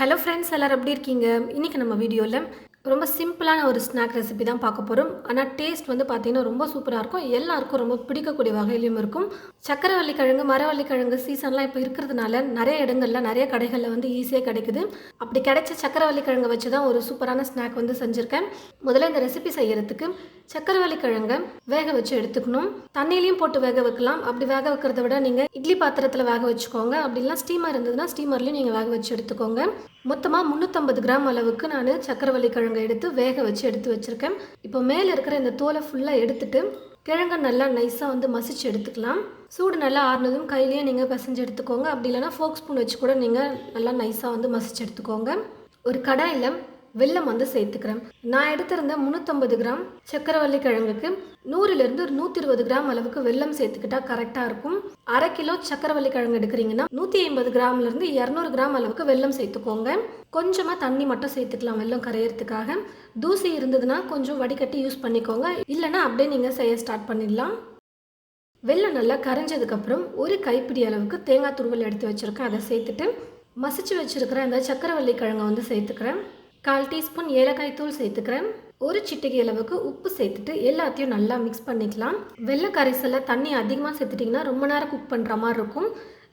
Hello friends எல்லோரும் எப்படி இருக்கீங்க? இன்றைக்கி நம்ம வீடியோவில் ரொம்ப சிம்பிளான ஒரு ஸ்நாக் ரெசிபி தான் பார்க்க போகிறோம் ஆனால் டேஸ்ட் வந்து பார்த்திங்கன்னா ரொம்ப சூப்பராக இருக்கும். எல்லாருக்கும் ரொம்ப பிடிக்கக்கூடிய வகையிலையும் இருக்கும். சக்கரவள்ளி கிழங்கு மரவள்ளி கிழங்கு சீசன்லாம் இப்போ இருக்கிறதுனால நிறைய இடங்கள்ல நிறைய கடைகளில் வந்து ஈஸியாக கிடைக்குது. அப்படி கிடைச்ச சக்கரவள்ளி கிழங்கு வச்சு தான் ஒரு சூப்பரான ஸ்நாக் வந்து செஞ்சுருக்கேன். முதல்ல இந்த ரெசிபி செய்யறதுக்கு சக்கரவள்ளி கிழங்கை வேக வச்சு எடுத்துக்கணும். தண்ணியிலையும் போட்டு வேக வைக்கலாம். அப்படி வேக வைக்கிறத விட நீங்கள் இட்லி பாத்திரத்தில் வேக வச்சுக்கோங்க. அப்படிலாம் ஸ்டீமர் இருந்ததுன்னா ஸ்டீமர்லையும் நீங்கள் வேக வச்சு எடுத்துக்கோங்க. மொத்தமாக முந்நூற்றம்பது கிராம் அளவுக்கு நான் சக்கரவள்ளி கிழங்கு எடுத்து வேக வச்சு எடுத்து வச்சுருக்கேன். இப்போ மேலே இருக்கிற இந்த தோலை ஃபுல்லாக எடுத்துட்டு கிழங்கை நல்லா நைஸாக வந்து மசிச்சு எடுத்துக்கலாம். சூடு நல்லா ஆறுனதும் கையிலேயே நீங்கள் பிசைஞ்சு எடுத்துக்கோங்க. அப்படி இல்லைன்னா ஃபோக் ஸ்பூன் வச்சு கூட நீங்கள் நல்லா நைஸாக வந்து மசிச்சு எடுத்துக்கோங்க. ஒரு கடாயில் வெல்லம் வந்து சேர்த்துக்கிறேன். நான் எடுத்திருந்த முந்நூற்றம்பது கிராம் சக்கரவள்ளி கிழங்குக்கு நூறுலேருந்து ஒரு நூற்றி இருபது கிராம் அளவுக்கு வெல்லம் சேர்த்துக்கிட்டா கரெக்டாக இருக்கும். அரை கிலோ சக்கரவள்ளி கிழங்கு எடுக்கிறீங்கன்னா நூற்றி ஐம்பது கிராம்லேருந்து இரநூறு கிராம் அளவுக்கு வெல்லம் சேர்த்துக்கோங்க. கொஞ்சமாக தண்ணி மட்டும் சேர்த்துக்கலாம் வெல்லம் கரையிறதுக்காக. தூசி இருந்ததுன்னா கொஞ்சம் வடிகட்டி யூஸ் பண்ணிக்கோங்க. இல்லைன்னா அப்படியே நீங்கள் செய்ய ஸ்டார்ட் பண்ணிடலாம். வெல்லம் நல்லா கரைஞ்சதுக்கப்புறம் ஒரு கைப்பிடி அளவுக்கு தேங்காய் துருவல் எடுத்து வச்சுருக்கேன். அதை சேர்த்துட்டு மசிச்சு வச்சுருக்கிற அந்த சக்கரவள்ளி கிழங்கை வந்து சேர்த்துக்கிறேன். கால் டீஸ்பூன் ஏலக்காய் தூள் சேர்த்துக்கிறேன். ஒரு சிட்டிகை அளவுக்கு உப்பு சேர்த்துட்டு எல்லாத்தையும் நல்லா மிக்ஸ் பண்ணிக்கலாம். வெள்ளை கரைசலில் தண்ணி அதிகமாக சேர்த்துட்டிங்கன்னா ரொம்ப நேரம் குக் பண்ணுற மாதிரி இருக்கும்.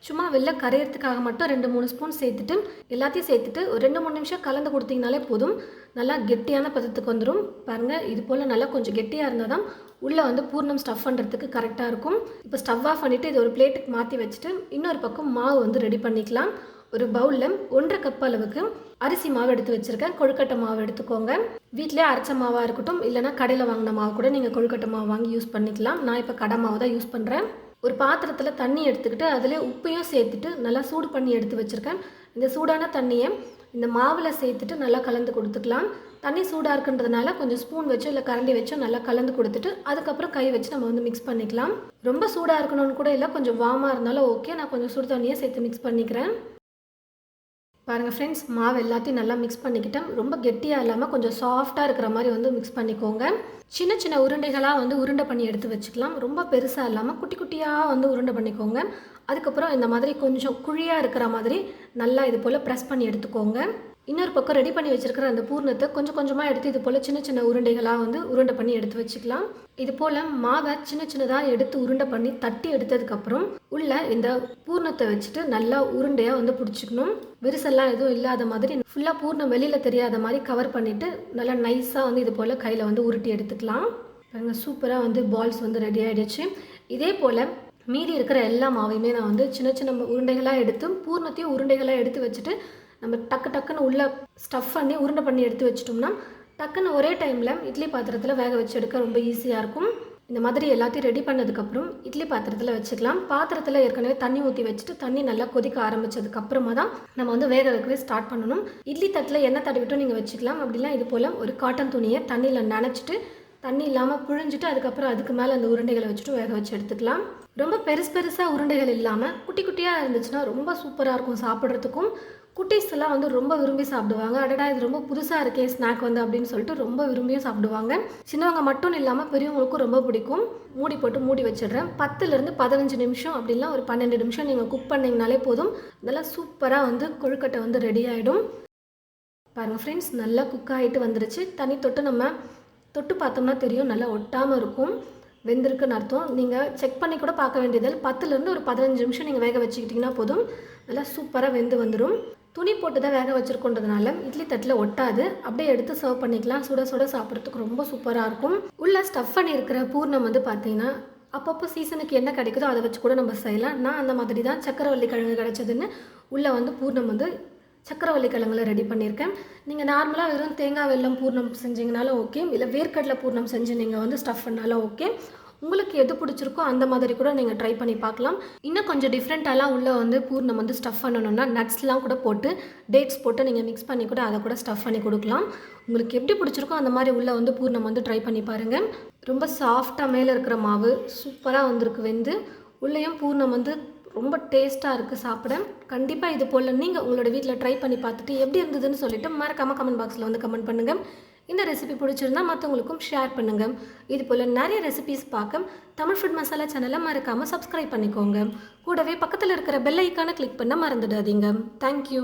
சும்மா வெள்ளை கரையிறதுக்காக மட்டும் ரெண்டு மூணு ஸ்பூன் சேர்த்துட்டு எல்லாத்தையும் சேர்த்துட்டு ஒரு ரெண்டு மூணு நிமிஷம் கலந்து கொடுத்தீங்கனாலே போதும். நல்லா கெட்டியான பதத்துக்கு வந்துடும் பாருங்கள் இது போல் நல்லா கொஞ்சம் கெட்டியாக இருந்தால் தான் உள்ளே வந்து பூர்ணம் ஸ்டஃப் பண்ணுறதுக்கு கரெக்டாக இருக்கும். இப்போ ஸ்டவ் ஆஃப் பண்ணிவிட்டு இது ஒரு பிளேட்டுக்கு மாற்றி வச்சுட்டு இன்னொரு பக்கம் மாவு வந்து ரெடி பண்ணிக்கலாம். ஒரு பவுலில் ஒன்றரை கப் அளவுக்கு அரிசி மாவு எடுத்து வச்சுருக்கேன். கொழுக்கட்டை மாவு எடுத்துக்கோங்க. வீட்டிலே அரைச்ச மாவாக இருக்கட்டும் இல்லைனா கடையில் வாங்கின மாவு கூட நீங்கள் கொழுக்கட்டை மாவு வாங்கி யூஸ் பண்ணிக்கலாம். நான் இப்போ கடை மாவு தான் யூஸ் பண்ணுறேன் ஒரு பாத்திரத்தில் தண்ணி எடுத்துக்கிட்டு அதில் உப்பையும் சேர்த்துட்டு நல்லா சூடு பண்ணி எடுத்து வச்சுருக்கேன். இந்த சூடான தண்ணியை இந்த மாவில் சேர்த்துட்டு நல்லா கலந்து கொடுத்துக்கலாம். தண்ணி சூடாக இருக்குன்றதுனால கொஞ்சம் ஸ்பூன் வச்சோ இல்லை கரண்டி வச்சோ நல்லா கலந்து கொடுத்துட்டு அதுக்கப்புறம் கை வச்சு நம்ம வந்து மிக்ஸ் பண்ணிக்கலாம். ரொம்ப சூடாக இருக்கணும்னு கூட இல்லை கொஞ்சம் வார்மாக இருந்தாலும் ஓகே நான் கொஞ்சம் சுடு தண்ணியை சேர்த்து மிக்ஸ் பண்ணிக்கிறேன். பாருங்கள் ஃப்ரெண்ட்ஸ் மாவு எல்லாத்தையும் நல்லா மிக்ஸ் பண்ணிக்கிட்டேன் ரொம்ப கெட்டியாக இல்லாமல் கொஞ்சம் சாஃப்டாக இருக்கிற மாதிரி வந்து மிக்ஸ் பண்ணிக்கோங்க. சின்ன சின்ன உருண்டைகளாக வந்து உருண்டை பண்ணி எடுத்து வச்சுக்கலாம். ரொம்ப பெருசாக இல்லாமல் குட்டி குட்டியாக வந்து உருண்டை பண்ணிக்கோங்க. அதுக்கப்புறம் இந்த மாதிரி கொஞ்சம் குழியாக இருக்கிற மாதிரி நல்லா இது போல் ப்ரெஸ் பண்ணி எடுத்துக்கோங்க. இன்னொரு பக்கம் ரெடி பண்ணி வச்சுருக்கிற அந்த பூர்ணத்தை கொஞ்சம் கொஞ்சமாக எடுத்து இது போல் சின்ன சின்ன உருண்டைகளாக வந்து உருண்டை பண்ணி எடுத்து வச்சுக்கலாம். இது போல் மாவை சின்ன சின்னதாக எடுத்து உருண்டை பண்ணி தட்டி எடுத்ததுக்கப்புறம் உள்ள இந்த பூர்ணத்தை வச்சுட்டு நல்லா உருண்டையாக வந்து பிடிச்சிக்கணும். விரிசெல்லாம் எதுவும் இல்லாத மாதிரி ஃபுல்லாக பூர்ணம் வெளியில் தெரியாத மாதிரி கவர் பண்ணிவிட்டு நல்லா நைஸாக வந்து இது போல் கையில் வந்து உருட்டி எடுத்துக்கலாம். பாருங்க சூப்பராக வந்து பால்ஸ் வந்து ரெடி ஆகிடுச்சு இதே போல் மீதி இருக்கிற எல்லா மாவையுமே நான் வந்து சின்ன சின்ன உருண்டைகளாக எடுத்து பூர்ணத்தையும் உருண்டைகளாக எடுத்து வச்சுட்டு நம்ம டக்கு டக்குன்னு உள்ளே ஸ்டஃப் பண்ணி உருண்டை பண்ணி எடுத்து வச்சிட்டோம்னா டக்குன்னு ஒரே டைமில் இட்லி பாத்திரத்தில் வேக வச்சு எடுக்க ரொம்ப ஈஸியாக இருக்கும். இந்த மாதிரி எல்லாத்தையும் ரெடி பண்ணதுக்கப்புறம் இட்லி பாத்திரத்தில் வச்சுக்கலாம். பாத்திரத்தில் ஏற்கனவே தண்ணி ஊற்றி வச்சுட்டு தண்ணி நல்லா கொதிக்க ஆரம்பிச்சதுக்கப்புறமா தான் நம்ம வந்து வேக வைக்கவே ஸ்டார்ட் பண்ணணும். இட்லி தட்டில் எண்ணெய் தடவிட்டும் நீங்கள் வச்சுக்கலாம். அப்படிலாம் இது போல் ஒரு காட்டன் துணியை தண்ணியில் நினச்சிட்டு தண்ணி இல்லாமல் புழிஞ்சிட்டு அதுக்கப்புறம் அதுக்கு மேலே அந்த உருண்டைகளை வச்சுட்டு வேக வச்சு எடுத்துக்கலாம். ரொம்ப பெருசு பெருசாக உருண்டைகள் இல்லாமல் குட்டி குட்டியாக இருந்துச்சுன்னா ரொம்ப சூப்பராக இருக்கும் சாப்பிட்றதுக்கும். குட்டீஸ் எல்லாம் வந்து ரொம்ப விரும்பி சாப்பிடுவாங்க. அடடா இது ரொம்ப புதுசாக இருக்கே ஸ்நாக் வந்து அப்படின்னு சொல்லிட்டு ரொம்ப விரும்பியும் சாப்பிடுவாங்க. சின்னவங்க மட்டும் இல்லாமல் பெரியவங்களுக்கும் ரொம்ப பிடிக்கும். மூடி போட்டு மூடி வச்சிடுறேன். பத்துலேருந்து பதினஞ்சு நிமிஷம் அப்படின்லாம் ஒரு பன்னெண்டு நிமிஷம் நீங்கள் குக் பண்ணிங்கனாலே போதும். நல்லா சூப்பராக வந்து கொழுக்கட்டை வந்து ரெடி ஆகிடும் பாருங்கள் ஃப்ரெண்ட்ஸ் நல்லா குக் ஆகிட்டு வந்துருச்சு. தண்ணி தொட்டு நம்ம தொட்டு பார்த்தோம்னா தெரியும் நல்லா ஒட்டாமல் இருக்கும். வெந்திருக்குன்னு அர்த்தம். நீங்கள் செக் பண்ணி கூட பார்க்க வேண்டியதில் பத்துலேருந்து ஒரு பதினஞ்சு நிமிஷம் நீங்கள் வேக வச்சுக்கிட்டிங்கன்னா போதும். நல்லா சூப்பராக வெந்து வந்துடும் துணி போட்டு தான் வேக வச்சுருக்கோன்றதுனால இட்லி தட்டில் ஒட்டாது. அப்படியே எடுத்து சர்வ் பண்ணிக்கலாம். சுட சுட சாப்பிட்றதுக்கு ரொம்ப சூப்பராக இருக்கும். உள்ள ஸ்டஃப் பண்ணியிருக்கிற பூர்ணம் வந்து பார்த்தீங்கன்னா அப்பப்போ சீசனுக்கு என்ன கிடைக்குதோ அதை வச்சு கூட நம்ம செய்யலாம். நான் அந்த மாதிரி தான் சக்கரவள்ளி கிழங்கு கிடச்சதுன்னு உள்ளே வந்து பூர்ணம் வந்து சக்கரவள்ளி கிழங்குல ரெடி பண்ணியிருக்கேன் நீங்கள் நார்மலாக வெறும் தேங்காய் வெல்லம் பூர்ணம் செஞ்சீங்கனாலும் ஓகே இல்லை வேர்க்கடலை பூர்ணம் செஞ்சு நீங்கள் வந்து ஸ்டஃப் பண்ணாலும் ஓகே உங்களுக்கு எது பிடிச்சிருக்கோ அந்த மாதிரி கூட நீங்கள் ட்ரை பண்ணி பார்க்கலாம். இன்னும் கொஞ்சம் டிஃப்ரெண்ட்டாலாம் உள்ளே வந்து பூர்ணம் வந்து ஸ்டஃப் பண்ணணும்னா நட்ஸ்லாம் கூட போட்டு டேட்ஸ் போட்டு நீங்கள் மிக்ஸ் பண்ணி கூட அதை கூட ஸ்டஃப் பண்ணி கொடுக்கலாம். உங்களுக்கு எப்படி பிடிச்சிருக்கோ அந்த மாதிரி உள்ளே வந்து பூர்ணம் வந்து ட்ரை பண்ணி பாருங்கள் ரொம்ப சாஃப்டாக மேலே இருக்கிற மாவு சூப்பராக வந்திருக்கு வெந்து. உள்ளேயும் பூர்ணம் வந்து ரொம்ப டேஸ்ட்டாக இருக்குது சாப்பிட. கண்டிப்பாக இது போல் நீங்கள் உங்களோட வீட்டில் ட்ரை பண்ணி பார்த்துட்டு எப்படி இருந்ததுன்னு சொல்லிட்டு மறக்காமல் கமெண்ட் பாக்ஸில் வந்து கமெண்ட் பண்ணுங்கள் இந்த ரெசிபி பிடிச்சிருந்தா மற்றவங்களுக்கும் ஷேர் பண்ணுங்கள் இது போல் நிறைய ரெசிபிஸ் பார்க்க தமிழ் ஃபுட் மசாலா சேனலை மறக்காமல் சப்ஸ்கிரைப் பண்ணிக்கோங்க. கூடவே பக்கத்தில் இருக்கிற பெல் ஐக்கானை கிளிக் பண்ண மறந்துடாதீங்க. தேங்க்யூ